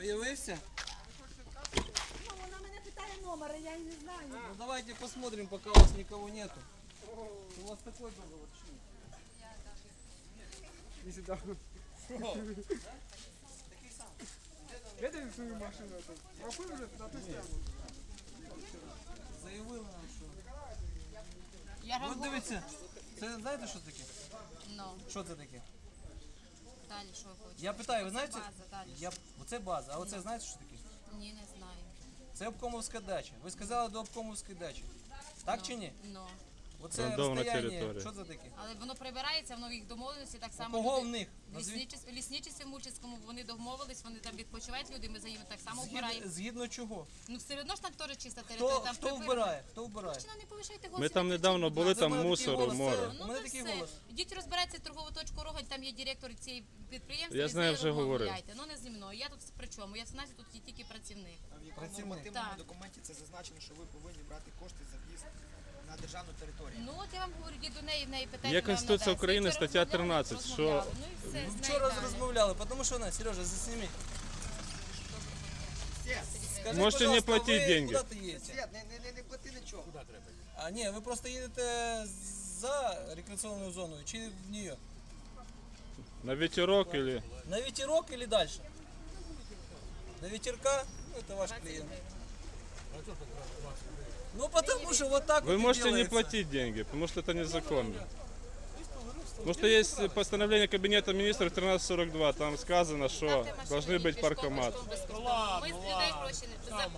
Появився? Ну, вона мене питає номер, а я не знаю. Ну давайте посмотрим, пока у вас никого нету. У вас такой договор чи ні? Не сюда. Що? Видали свою машину? Рахуй вже на ту сторону. Заявили нам, що. Я От дивіться, це знаєте, що таке? Ну, Що це таке? Далі що ви хочете? Я питаю, ви знаєте? База, далі. Я... Оце база, а оце знаєте, що таке? Ні, не знаю. Це обкомовська дача. Ви сказали до обкомовської дачі. Так чи ні? Ну. Оце Орендована розстояння. територія. Що це таке? Але воно прибирається, воно в їх домовленості так само. кого люди- в них? Назвіть. Лісничество, лісничество Мульчицькому вони домовились, вони там відпочивають люди, ми за ними так само Згідно, вбираємо. згідно чого? Ну все одно ж там теж чиста Хто, територія. Там хто прибирано. вбирає? Хто вбирає? Мужчина, не повишайте голос. Ми там недавно були, там в мене такий мусору голос, море. Ну У мене то такий все. голос. Ідіть розбирайтеся торгову точку Рогань, там є директор цієї підприємства. Я з знаю, нею вже говорив. розмовляйте. Ну не зі мною. Я тут при чому? Я знаєте, тут є тільки працівник. А в якому Працівник. нормативному Так. документі це зазначено, що ви повинні брати кошти за в'їзд на державну територію? Ну от я вам говорю, йди до неї, в неї питання. Є вона Конституція. України, стаття 13, розмовляли. що- Ну Вчора далі. розмовляли, тому що на, Сережа, засніми. Скажи, Можете не пожалуйста, ви деньги. Куди ти їдете? Не, не, не, не плати нічого. А ні, ви просто їдете за рекреаційною зоною чи в нее? На ветерок или... На ветерок или дальше? На ветерка? Ну, это ваш клиент. Ну, потому что вот так Вы вот и можете не делается. платить деньги, потому что это незаконно. Потому что есть постановление Кабинета министров 1342, там сказано, что Ставте машину, должны їдь быть пішком, паркоматы. пішком безкоштовно. Ми з людей гроші не за,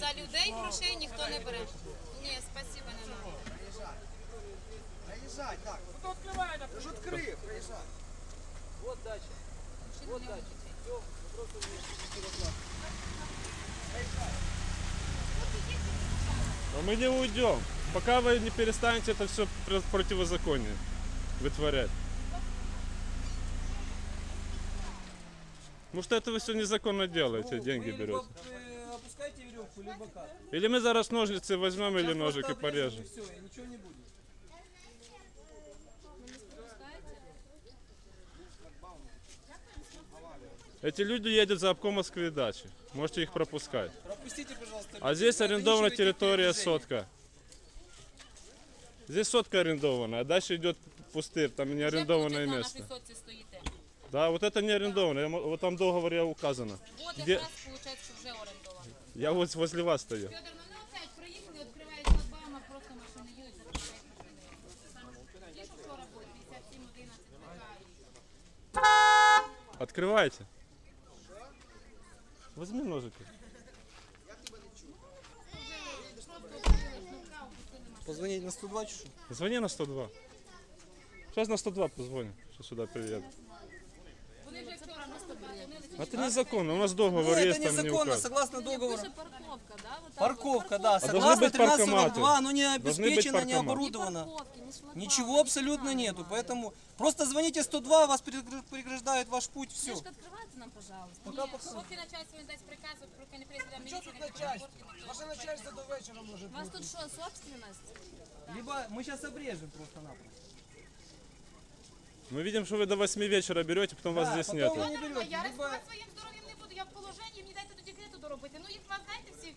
за людей грошей ніхто не бере. Ні, спасибо, не надо. Приїжджай, так. Ну то відкривай, наприклад. Ж відкрив, приїжджай. Вот дача. Вот дача. но мы не уйдем, пока вы не перестанете это все противозаконие вытворять. Потому что это вы все незаконно делаете, Ну, деньги берете. либо э, опускайте веревку, либо как. Или мы зараз ножницы возьмем или Сейчас ножик и порежем. и все, и ничего не будет. Эти люди едут за обкомовской дачи. Можете их пропускать. Пропустите, пожалуйста. А здесь ограничивайте арендована территория передвижение. сотка. Здесь сотка арендована, а дальше идет пустырь, там не арендованное Вже, место. получается, На висоці стоїте. Да, вот это не арендованное, я мо- вот там в договоре указано. Вот Где- якраз, виходить, що вже орендовано. Я вот возле вас стою. Федор, ну не опять приїхали, відкривають шлагбаум, а просто машини їдуть, закривають машини. Ті, що вчора були, 57, 11, така. Открывайте. Возьми ножики. Позвонить на 102 часов. Звони на 102. Сейчас на 102 позвоню, що сюда приедут. Это незаконно, у нас договор Ну, это есть, там не незаконно, указано. согласно договору. парковка, да? Вот Парковка, да, должны согласно быть паркоматы. 1342, оно не Должны быть обеспечено, не паркоматы. оборудовано. Ничего абсолютно нету, поэтому просто звоните 102, вас перегр- преграждает ваш путь, все. Откривайте нам, пожалуйста. Пока, пока. Поки начальство не дасть приказу, поки не прийде до Що тут міліції, начальство? Ваше начальство до вечора може У вас тут що, собственность? Либо мы сейчас обрежем просто-напросто. Мы видим, что вы до 8 вечера берете, потом вас Да, здесь потом нету. вы не берете, Я либо- ризикувати своїм здоров'ям не буду, я в положенні, мені дайте до декрету доробити. Ну їх вас знаєте всі.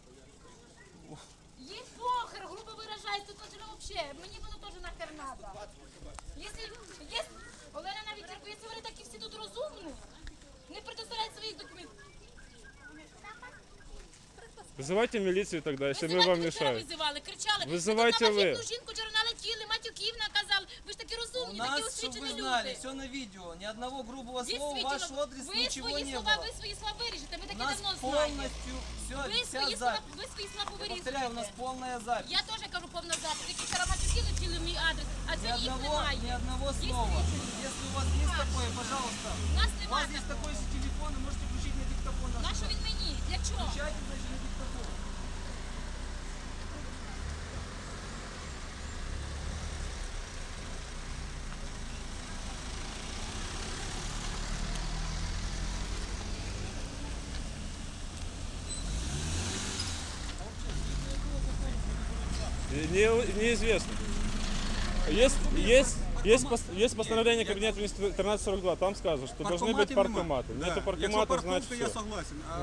Їй похер, грубо виражаюсь, тут вже вообще, мені воно теж нахер надо. Якщо є, Олена навіть Ірко, якщо вони такі всі тут розумні, не предоставляють своїх документів. Вызывайте милицию тогда, если мы Визивайте, вам ви вчора мешаем. визивали, кричали. Визивайте ви. тут на ви. вагітну жінку вчора налетіли, матюків наказали. Ви ж такі У розумні, такі нас, чтобы освічені вы знали, люди. все на видео, ни одного грубого Здесь слова, світіло- ваш адрес ви ничего свої не слова, было. ви свої слова виріжете, ми У таке нас давно знаємо. полностью все, Ви вся свої слова, запись. ви свої слова Повторяю, у нас вирізуєте. полная запись. Я теж кажу повна запис. Які вчора матюки летіли мій адрес, а Ни це їх одного, ни немає. одного Есть слова. свидетели? Если у вас есть такое, пожалуйста. У нас У вас немає. есть такой же телефон, и можете Не, неизвестно. Есть, есть, Есть, пос- есть постановление Кабинета министров 1342, там сказано, что должны быть паркоматы. Да. Нету Якщо паркоматов, парковка, значит я все. согласен. А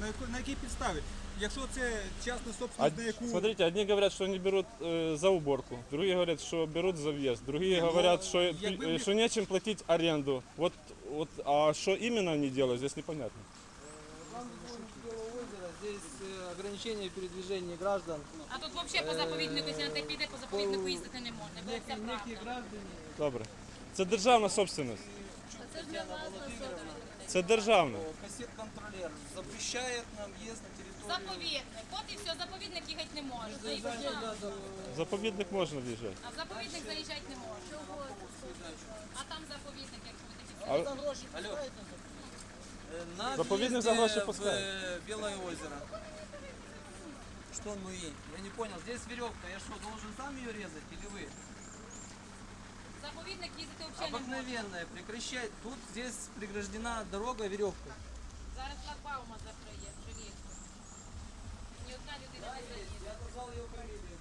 на, яко- на якій підставі? Якщо це частна собственность, на яку... Смотрите, одни говорят, что они берут э, за уборку, другие говорят, что берут за въезд, другие ну, говорят, что, якби э, ми- что нечем платить аренду. Вот, вот, а что именно они делают, здесь непонятно. Здесь э, ограничение передвижения граждан. А тут взагалі по заповіднику, якщо на те піде, по заповіднику їздити не можна. Бо це Некие правда. граждане Добре. Це державна собственность. Це ж для вас особливо. Це державна. кассет-контролер запрещает нам въезд на территорию. Заповідник. От і все, заповідник їхати не може. Заїхати. Заповідник можна в'їжджати. А в заповідник заїжджати не може. А там заповідник, якщо ви такі А, Алло. Э, На Заповедник за въезде гроши в пускай. э, Белое озеро. Что ну и? Я не понял. Здесь веревка. Я что, должен сам ее резать или вы? заповідник їздити взагалі не може. Обыкновенная. Прекращать. Тут здесь преграждена дорога веревкой. Зараз шлагбаума закриє, живі. Ні одна людина не заїде. Я назвал ее фамилию.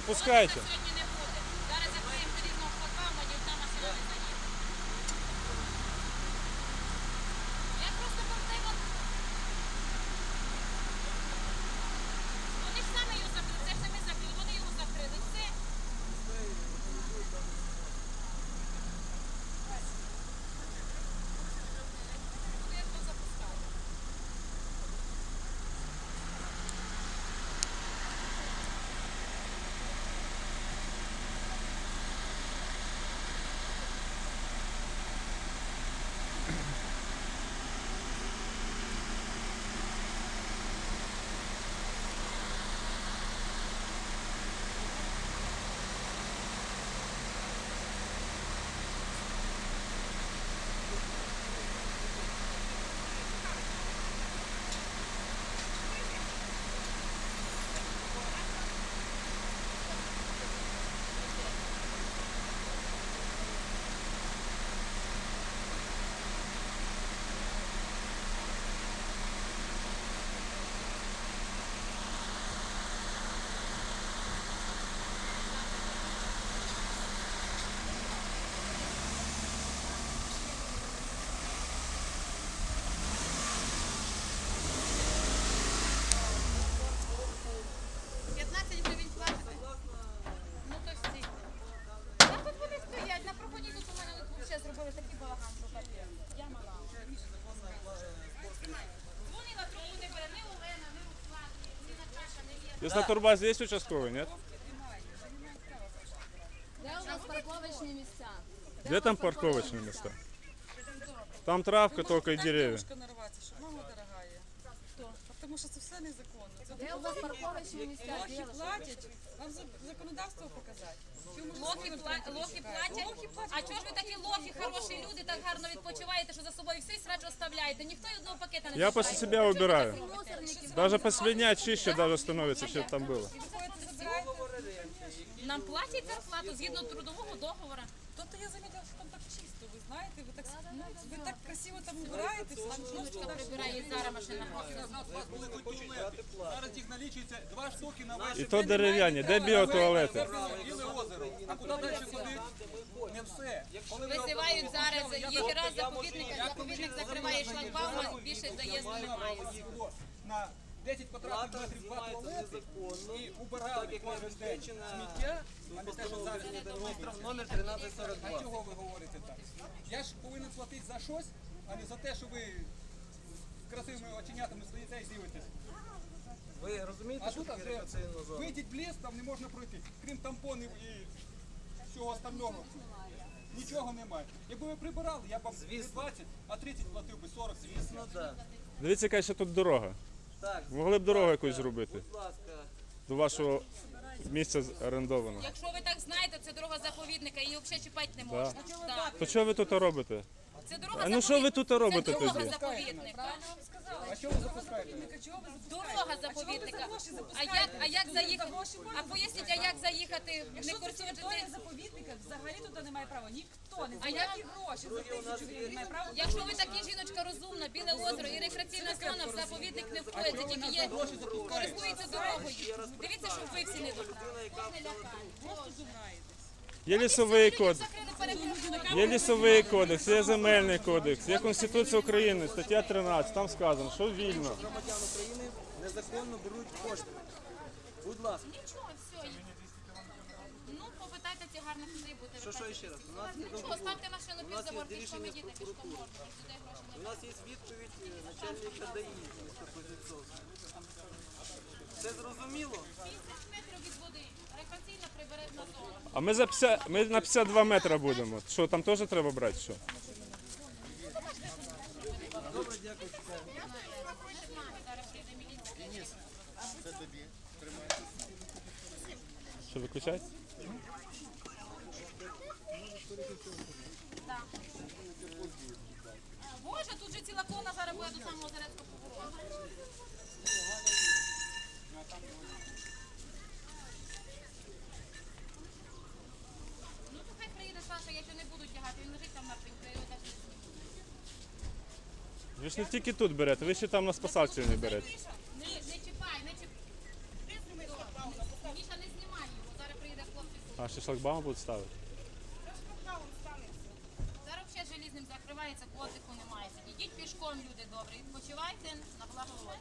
Пропускайте. Сьогодні не буде. Зараз закриємо різного шлагбаума, ні одна машина не заїде. Я просто можливо... Вони ж самі його закрили, це ж самі закрили, вони його закрили. Все. Куди я то запускаю? П'ятнадцять гривень платите? Ну то всі. Та тут вони стоять, на проході тут у мене тут ще зробили такий балаган, що капець. Я мала. Дзвонила, трубку не бере, ні Олена, ні Руслан, ні Наташа, турба Здесь есть участковый, нет? Де у нас парковочні місця? Где там парковочные места? Там травка только и деревья. Потому что мама дорогая. Потому що це все незаконно. Це Де у вас парковочні місця? лохи Дівчата? платять. Вам за- законодавство показати. Лохи, пла- лохи платять. Лохи платять. А чого ж ви такі лохи, хороші люди, так гарно відпочиваєте, що за собою все срач оставляєте? Ніхто й одного пакета не Я после себя убираю. Даже последняя чище даже становится, чем там было. Забираєте? Нам платять зарплату згідно трудового договору. Тобто я замітила, що там так чисто, ви знаєте, ви так, ну, ви так красиво там убираєте, Жіночка прибирає і зараз машина ходить. Зараз їх налічується два штуки на весь І то дерев'яні. Де біотуалети? Біле озеро. А куди далі ходити? Не все. Визивають зараз, їх раз заповідник, заповідник закриває шлагбаум, більше заїзду немає. Було на 10 квадратних метрів два туалети і убирали кожен день сміття, а не те, що зараз Номер А 1342. чого ви говорите так? Я ж повинен платити за щось, а не за те, що ви красивими оченятами стоїте і дивитесь. Ви розумієте, А що тут таке вже рекреаційна зона? вийдіть в ліс, там не можна пройти. Крім тампонів і всього остального. Нічого немає. Якби ви прибирали, я б вам не 20, а 30 платив би 40 Звісно, так. Дивіться, яка ще тут дорога. Так, Могли б дорогу якусь зробити будь ласка. до вашого місця орендованого. Якщо ви так знаєте, це дорога заповідника, її взагалі чіпати не можна. Так. То що ви тут робите? Це дорога А ну що ви тут робите Це дорога тоді? заповідника. А що ви запускаєте? Дорога заповідника. А як, а як заїхати? А поясніть, а як заїхати, не Якщо це територія заповідника, взагалі туди немає права. Ніхто, не А які гроші, за тисячу гривень немає права. Якщо ви такі жіночка розумна, біле озеро і рекреаційна зона в заповідник не входить, це тільки є, користується дорогою. Дивіться, щоб ви всі не Є лісовий кодекс, є лісовий кодекс, є земельний кодекс, є Конституція України, стаття 13, там сказано, що вільно. Громадян України незаконно беруть кошти. Будь ласка. Нічого, все. Ну, попитайте ці гарних людей, будете Що, що ще раз? У нас є Нічого, ставте машину під забор, пішком рішення ідіть, пішком можна, туди гроші не У нас є відповідь е, начальника ДАІ міста Кузнецовська. Це зрозуміло? 50 метрів від. Рекреаційна прибережна зона. А ми за 50, ми на 52 метри будемо. Що, там теж треба брати? Що? Добре, дякую. Що виключать? Боже, тут же ціла колона зараз буде до самого Зарецького повороту. Ну, то хай приїде Саша, я ще не буду тягати, він лежить там мертвенько, я його теж не зніму. Ви ж не тільки тут берете, ви ще там на спасавці не берете. Не, не чіпай, не чіпай. Міша, не знімай його, зараз приїде хлопець. А ще шлагбаум будуть ставити. Зараз взагалі желізним закривається, котику немає. Ідіть пішком, люди добрі, відпочивайте на благо.